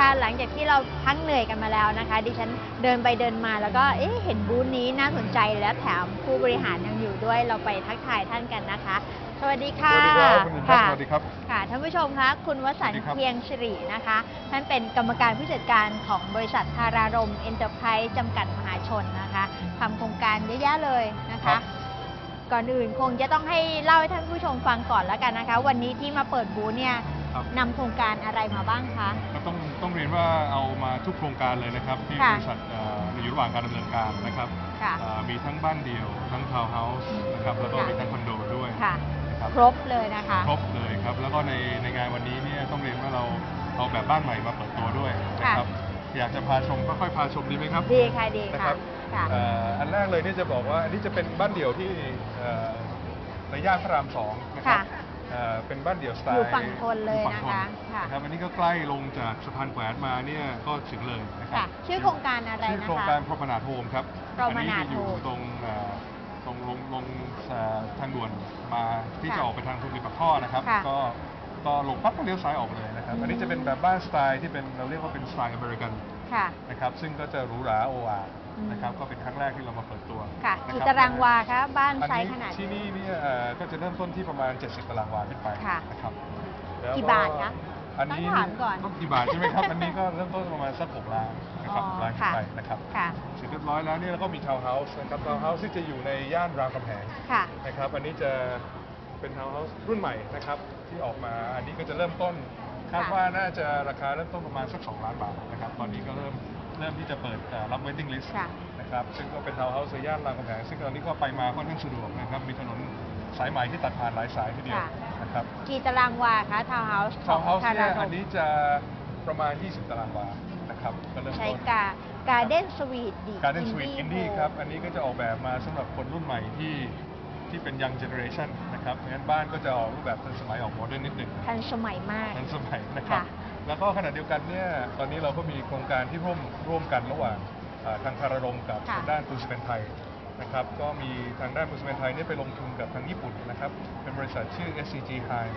ค่ะหลังจากที่เราพักเหนื่อยกันมาแล้วนะคะ ดิฉันเดินไปเดินมาแล้วก็เอ๊ะเห็นบูธนี้น่าสนใจและแถมผู้บริหารยังอยู่ด้วยเราไปทักทายท่านกันนะคะ สวัสดีค่ะ สวัสดีครับคุณหญิงครับค่ะสวัสดีครับ ค่ะท่านผู้ชมคะคุณวสันสวัสดีต์ครับเพียงสิรินะคะ ท่านเป็นกรรมการผู้จัดการของบริษัทธารารมเอ็นเตอร์ไพรส์จำกัดมหาชนนะคะทำโครงการเยอะแยะเลยนะคะก่อนอื่นคงจะต้องให้เล่าให้ท่านผู้ชมฟังก่อนแล้วกันนะคะ วันนี้ที่มาเปิดบูธเนี่ย ครับ นำโครงการอะไรมาบ้างคะ ก็ต้องต้องเรียนว่าเอามาทุกโครงการเลยนะครับ ที่ค่ะบริษัทเอ่ออยู่ระหว่างการดำเนินการนะครับค่ะเอ่อมีทั้งบ้านเดี่ยว ทั้งทาวน์เฮาส์นะครับแล้วก็ค่ะ มีทั้งคอนโดด้วยค่ะ นะครับครบเลยนะคะ ครบเลยครับ แล้วก็ในในงานวันนี้เนี่ยต้องเรียนว่าเราเอาแบบบ้านใหม่มาเปิดตัวด้วยนะครับอยากจะพาชมก็ค่อยพาชมดีไหมครับ ดีค่ะดีนะคค่ะรับค่ะ เอ่ออันแรกเลยเนี่ยจะบอกว่าอันนี้จะเป็นบ้านเดี่ยวที่เอ่อในย่านพระรามสองนะครับ ค่ะ เอ่อเป็นบ้านเดี่ยวสไตล์อยู่ฝั่งทนเลยอฝั่งทนะคะค่ะ นะครับอันนี้ก็ใกล้ลงจากสะพานแขวนมาเนี่ยก็ถึงเลยนะครัค่ะชื่อโครงการอะไรชื่อนะโครงคะการพรหมนาถโฮมครับพรหมอันี้นาถจะอยู่โฮมตรงเอ่อตรงลงลงเอ่อทางด่วนมาที่ค่ะจะออกไปทางทุนมีปากท่อนะครับ ค่ะก็ ก็ลงปั๊บก็เลี้ยวซ้ายออกเลยนะครับ อันนี้จะเป็นแบบบ้านสไตล์ที่เป็นเราเรียกว่าเป็นสไตล์อเมริกันค่ะ นะครับ ซึ่งก็จะหรูหราโออาอืมนะครับก็เป็นครั้งแรกที่เรามาเปิดตัวค่ะนกี่บตารางวาคะบ้านอันไซนี้ส์ขนาดที่นี้นี่เนี่ยเอ่อก็จะเริ่มต้นที่ประมาณ 70 ตารางวาขึ้นไปค่ะนะครับแล้วกี่บาทคะอันนี้ต้องถามก่อนต้องกี่บาทใช่ไหมครับ อันนี้ก็เริ่มต้นประมาณสัก6ล้านนะครับอ๋อล้านขึ้นค่ะไปนะครับค่ะเสร็จเรียบร้อยแล้วเนี่ยเราก็มีทาวน์เฮาส์นะครับทาวน์เฮาส์ที่จะอยู่ในย่านรามคำแหงค่ะนะครับ อันนี้จะ เป็นทาวน์เฮาส์รุ่นใหม่นะครับที่ออกมาอันนี้ก็จะเริ่มต้นคาดค่ะว่าน่าจะราคาเริ่มต้นประมาณสัก 2 ล้านบาทนะครับตอนนี้ก็เริ่มเริ่มที่จะเปิดเอ่อรับ waiting list ค่ะนะครับซึ่งก็เป็นทาวน์เฮาส์ในย่านรามคำแหงซึ่งตอนนี้ก็ไปมาค่อนข้างสะดวกนะครับมีถนนสายใหม่ที่ตัดผ่านหลายสายทีเดียวค่ะนะครับกี่ตารางวาคะทาวน์เฮาส์ขทาอวงน์เฮาส์ธาเนี่รายรอัมนนี้จะประมาณ 20 ตารางวานะครับก็เริ่มใช้ต้นกาการเด้นสวีทดีการเล่นสวีทอินดี้ครับอันนี้ก็จะออกแบบมาสำหรับคนรุ่นใหม่ที่ ที่เป็นยังเจเนอเรชันนะครับเพราะฉะนั้นบ้านก็จะออกรูปแบบทันสมัยออกโมเดิร์นนิดหนึ่งทันสมัยมาก ทันสมัยนะครับค่ะ แล้วก็ขณะเดียวกันเนี่ยตอนนี้เราก็มีโครงการที่ร่วมร่วมกันระหว่างเอ่อทางคารารมกับค่ะ ทางด้านปูนซีเมนต์ไทยนะครับก็มีทางด้านปูนซีเมนต์ไทยเนี่ยไปลงทุนกับทางญี่ปุ่นนะครับเป็นบริษัทชื่อ SCG High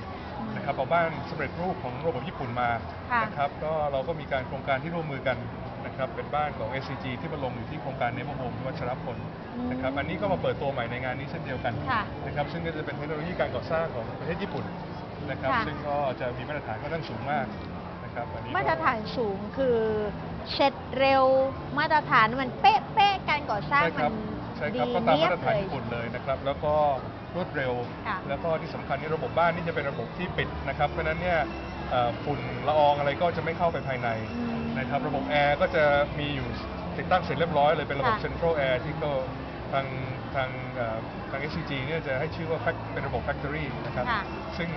นะครับเอาบ้านสำเร็จรูปของระบบญี่ปุ่นมาค่ะ นะครับก็เราก็มีการโครงการที่ร่วมมือกัน นะครับเป็นบ้านของ SCG ที่มาลงอยู่ที่โครงการเนเ r อร์โฮมที่วัชรพลอืมนะครับอันนี้ก็มาเปิดตัวใหม่ในงานนี้เช่นเดียวกันค่ะนะครับซึ่งก็จะเป็นเทคโนโลยีการก่อสร้างของประเทศญี่ปุ่นนะครับค่ะ ซึ่งก็จะมีมาตรฐานค่อนข้างสูงมากนะครับอันนี้ก็มาตรฐานสูงคือเสร็จเร็วมาตรฐานมันเป๊ะเป๊ะๆการก่อสร้างใช่คมัรับนใช่คดีรับก็ตามเนียมาบตรฐานเลยญี่ปุ่นเลยนะครับแล้วก็รวดเร็ว ค่ะ แล้วก็ที่สำคัญนี่ระบบบ้านนี่จะเป็นระบบที่ปิดนะครับเพราะฉะนั้นเนี่ย เอ่อฝุ่นละอองอะไรก็จะไม่เข้าไปภายในอืมนะครับ ระบบแอร์ก็จะมีอยู่ติดตั้งเสร็จเรียบร้อยเลยเป็นระบบค่ะ Central Air ที่ก็ทางทางเอ่อทาง SCG เนี่ยจะให้ชื่อว่า fac- เป็นระบบ Factory นะครับ ค่ะซึ่ง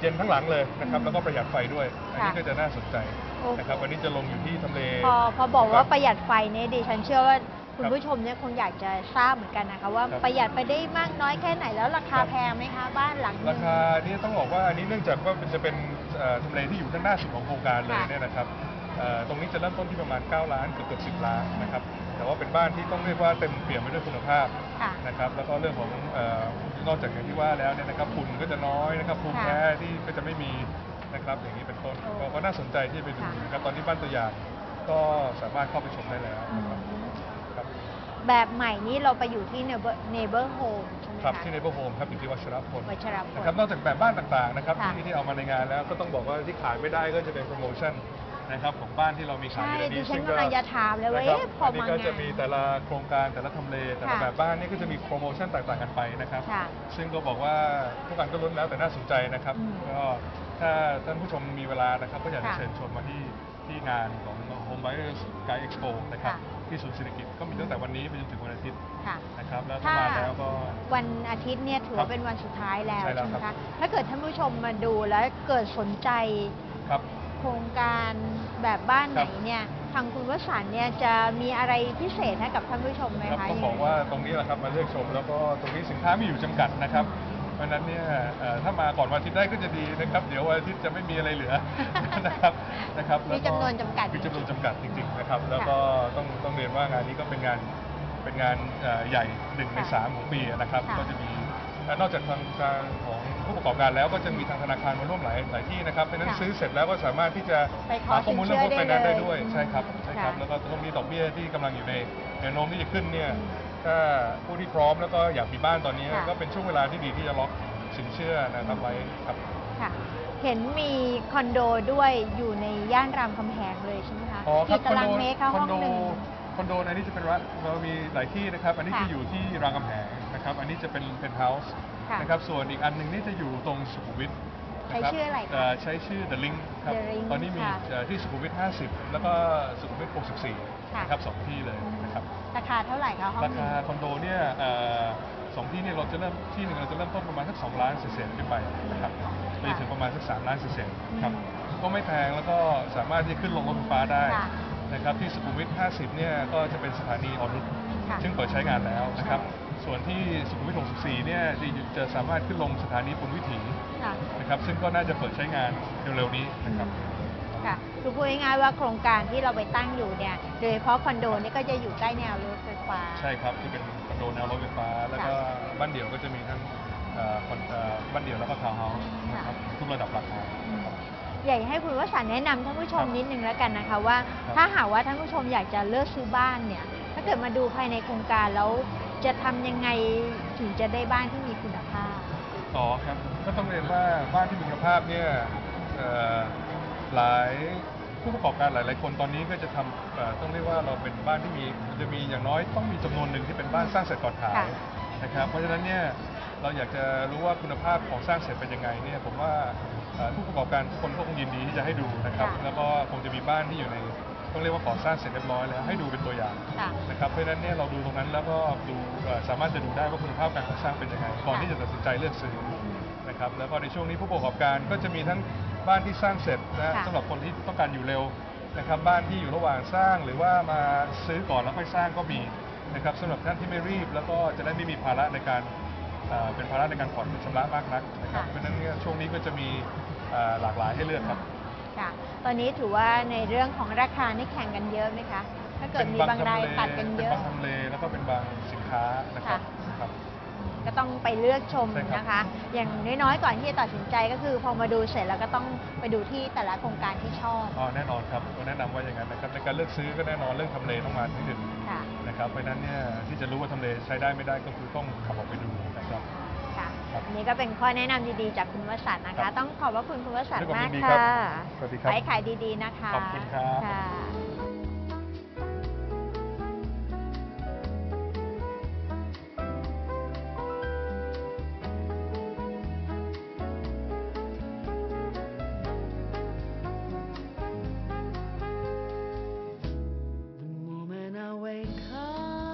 เย็นทั้งหลังเลยนะครับอืมแล้วก็ประหยัดไฟด้วย อันนี้ค่ะก็จะน่าสนใจโอ้โหนะครับวันนี้จะลงอยู่ที่ทำเล พอพอบอกว่าคประหยัดไฟเนี่ยดิฉันเชื่อว่า คุณครับผู้ชมเนี่ยคงอยากจะทราบเหมือนกันนะคะว่าครับ ประหยัดไปได้มากน้อยแค่ไหนแล้วราคาครับแพงไหมคะบ้านหลังหนึราง คานี่ต้องบอกว่าอันนี้เนื่องจากว่ามันจะเป็นเอ่อทำเลที่อยู่ด้านหน้าสุดของโครงการเลยค่ะเนี่ยนะครับเอ่อตรงนี้จะเริ่มต้นที่ประมาณ 9 ล้านเกือบเกือบ10ล้านนะครับแต่ว่าเป็นบ้านที่ต้องเรียกว่าเต็มเปี่ยมไปด้วยคุณภาพค่ะนะครับแล้วก็เรื่องของเอ่อนอกจากอย่างที่ว่าแล้วเนี่ยนะครับฝุ่นก็จะน้อยนะครับภูมิค่ะแพ้ที่ก็จะไม่มีนะครับอย่างนี้เป็นต้นโอ้ก็ก็น่าสนใจที่ไปดูค่ะ นะครับตอนนี้บ้านตัวอย่างก็สามารถเข้าไปชมได้แล้วอืนะครับมครับ แบบใหม่นี้เราไปอยู่ที่ neighbor neighbor home ใช่ไหมครับคะที่ในพโฮมครับอยู่ที่วัชรพลวัชรพลนะครับนอกจากแบบบ้านต่างๆนะครับค่ะที่ที่เอามาในงานแล้วก็ต้องบอกว่าที่ขายไม่ได้ก็จะเป็นโปรโมชั่นนะครับของบ้านที่เรามีขายใช่อยู่ในดินี้ฉันซึ่งกำลังจะถามเลยว่านะครับเอ๊ะพออันนี้มาก็งาจะนมีแต่ละโครงการแต่ละทำเลแต่ละค่ะแบบบ้านนี่ก็จะมีโปรโมชั่นต่างๆกันไปนะครับ ค่ะ ซึ่งก็บอกว่าทุกอันก็ล้วนแล้วแต่น่าสนใจนะครับ อืมก็ถ้าท่านผู้ชมมีเวลานะครับก็อยากจะค่ะ เชิญชวนมาที่ ที่งานของ Home Buyers Guide Expo นะครับค่ะที่ศูนย์เศรษฐกิจก็มีตั้งแต่วันนี้ไปจนถึงวันอาทิตย์ค่ะ นะครับแล้วถ้ามาแล้วก็ วันอาทิตย์เนี่ยถือครัว่าบเป็นวันสุดท้ายแล้วใช่แล้วใช่ไหมครัคะบ ถ้าเกิดท่านผู้ชมมาดูแล้วเกิดสนใจครับ โครงการแบบบ้านไหนครับ เนี่ยทางคุณวสันต์เนี่ยจะมีอะไรพิเศษให้กับท่านผู้ชมไหมครับคะต้องยังไงบอกว่าตรงนี้แหละครับมาเลือกชม แล้วก็ตรงนี้สินค้ามีอยู่จำกัดนะครับ เพราะฉะนั้นเนี่ยเอ่อถ้ามาก่อนวันอาทิตย์ได้ก็จะดีนะครับ เดี๋ยววันอาทิตย์จะไม่มีอะไรเหลือ นะครับนะครับมีจำนวนจำกัดมีจำนวนจำกัดจริงๆนะครับ แล้วก็ต้องต้องเรียนว่างานนี้ก็เป็นงานเป็นงานเอ่อใหญ่หนึ่งในค่ะสามของปีนะครับ ค่ะ ก็จะมีเอ่อนอกจากทางการของผู้ประกอบการแล้วก็จะมีทางธนาคารมาร่วมหลายหลายที่นะครับเพราะฉะนั้นค่ะซื้อเสร็จแล้วก็สามารถที่จะไปขอหาข้อมูลเรื่องพวกสิไฟนแนเชื่อได้นซ์ได้ด้วยเลยใช่ครับใช่ครับค่ะ แล้วก็ต้องมีดอกเบี้ยที่กำลังอยู่ในแนวโน้มที่จะขึ้นเนี่ยอืม ถ้าผู้ที่พร้อมแล้วก็อยากมีบ้านตอนนี้ ค่ะ ก็เป็นช่วงเวลาที่ดีที่จะล็อกสินเชื่อนะครับไว้ครับค่ะ เห็นมีคอนโดด้วยอยู่ในย่านรามคำแหงเลยใช่ไหมคะอ๋อครับกี่ตารางเมตรคะคห้ออนงโดหนึ่ง คอนโดในนี้จะเป็นว่าเรามีหลายที่นะครับ อันนี้ค่ะจะอยู่ที่รามคำแหงนะครับ อันนี้จะเป็นเป็นเฮาส์ค่ะนะครับส่วนอีกอันหนึ่งนี่จะอยู่ตรงสุขุมวิทใช้นคบชื่ออะไรคะเใช้ชื่อ The Link ครับ The Link ตอนนี้มีค่ะ เอ่อที่สุขุมวิท 50 แล้วก็สุขุมวิท 64ค่ะ นะครับสองที่เลยนะครับ ราคาเท่าไหร่คะห้องราหนึ่คางคอนโดเนี่ยเอ่อสองที่เนี่ยเราจะเริ่มที่หนึ่งเราจะเริ่มต้นประมาณสัก2ล้านเศษๆขึ้นไปนะครับไปถึงประมาณสัก3ล้านเศษๆครับก็ไม่แพงแล้วก็สามารถที่จะขึ้นลงรถไฟฟ้าได้ค่ะนะครับที่สุขุมวิท 50 เนี่ยก็จะเป็นสถานีออนุชค่ะ ซึ่งเปิดใช้งานแล้วนะครับใช่ส่วนที่สุขุมวิท 64 เนี่ยจะจะสามารถขึ้นลงสถานีปุณวิถีค่ะ นะครับซึ่งก็น่าจะเปิดใช้งานเร็วๆนี้นะครับ ค่ะคือพูดง่ายๆว่าโครงการที่เราไปตั้งอยู่เนี่ยโดยเฉพาะคอนโดนี่ก็จะอยู่ใกล้แนวรถไฟฟ้า ใช่ครับที่เป็นคอนโดแนวรถไฟฟ้า แล้วก็บ้านเดี่ยวก็จะมีทั้งเอ่อคอนเอ่อบ้านเดี่ยวแล้วก็ทาวน์เฮาส์นะครับทุกระดับราคาอืมอยากให้คุณวสันต์แนะนำท่านผู้ชมครับนิดนึงแล้วกันนะคะว่า ครับ ถ้าหากว่าท่านผู้ชมอยากจะเลือกซื้อบ้านเนี่ย ถ้าเกิดมาดูภายในโครงการแล้วจะทำยังไงถึงจะได้บ้านที่มีคุณภาพ อ๋อครับก็ต้องเรียนว่าบ้านที่มีคุณภาพเนี่ยเอ่อ หลายผู้ประกอบการหลาย ๆ คนตอนนี้ก็จะทำเอ่อต้องเรียกว่าเราเป็นบ้านที่มีจะมีอย่างน้อยต้องมีจำนวนหนึ่งที่เป็นบ้านสร้างเสร็จก่อนขายค่ะ นะครับเพราะฉะนั้นเนี่ยเราอยากจะรู้ว่าคุณภาพของสร้างเสร็จเป็นยังไงเนี่ยผมว่าเอ่อผู้ประกอบการทุกคนก็คงยินดีที่จะให้ดูนะครับค่ะ แล้วก็คงจะมีบ้านที่อยู่ในต้องเรียกว่าก่อสร้างเสร็จเรียบร้อยแล้วให้ดูเป็นตัวอย่าง ค่ะ นะครับเพราะฉะนั้นเนี่ยเราดูตรงนั้นแล้วก็ดูเอ่อสามารถจะดูได้ว่าคุณภาพการก่อสร้างเป็นยังไงก่อนค่ะที่จะตัดสินใจเลือกซื้อ นะครับแล้วก็ในช่วงนี้ผู้ประกอบการก็จะมีทั้งบ้านที่สร้างเสร็จนะค่ะ สำหรับคนที่ต้องการอยู่เร็วนะครับบ้านที่อยู่ระหว่างสร้างหรือว่ามาซื้อก่อนแล้วค่อยสร้างก็มีนะครับสำหรับท่านที่ไม่รีบ แล้วก็จะได้ไม่มีภาระในการเอ่อเป็นภาระในการผ่อนชำระมากนักนะครับค่ะ เพราะฉะนั้นเนี่ยช่วงนี้ก็จะมีเอ่อหลากหลายให้เลือกครับ ค่ะ ตอนนี้ถือว่าในเรื่องของราคานี่แข่งกันเยอะไหมคะ ถ้าเกิดมีบางรายตัดกันเยเป็นอะบางทำเลแล้วก็เป็นบางสินค้านะครับค่ะ ครับ ก็ต้องไปเลือกชมใช่ครับ นะคะ อย่างน้อยๆก่อนที่จะตัดสินใจก็คือพอมาดูเสร็จแล้วก็ต้องไปดูที่แต่ละโครงการที่ชอบอ๋อแน่นอนครับก็แนะนำว่าอย่างนั้นนะครับในการเลือกซื้อก็แน่นอนเรื่องทำเลต้องมาที่หนึ่งค่ะนะครับเพราะฉะนั้นเนี่ยที่จะรู้ว่าทำเลใช้ได้ไม่ได้ก็คือต้องขับออกไปดูนะครับ ค่ะครับอันนี้ก็เป็นข้อแนะนำดีๆจากคุณวสันต์นะครัคะ บต้องขอบพระคุณคุณวสันต์ด้วยความมากยินดีครัค่ะบสวัสดีครับขายขายดีๆนะคะขอบคุณครับค่ะ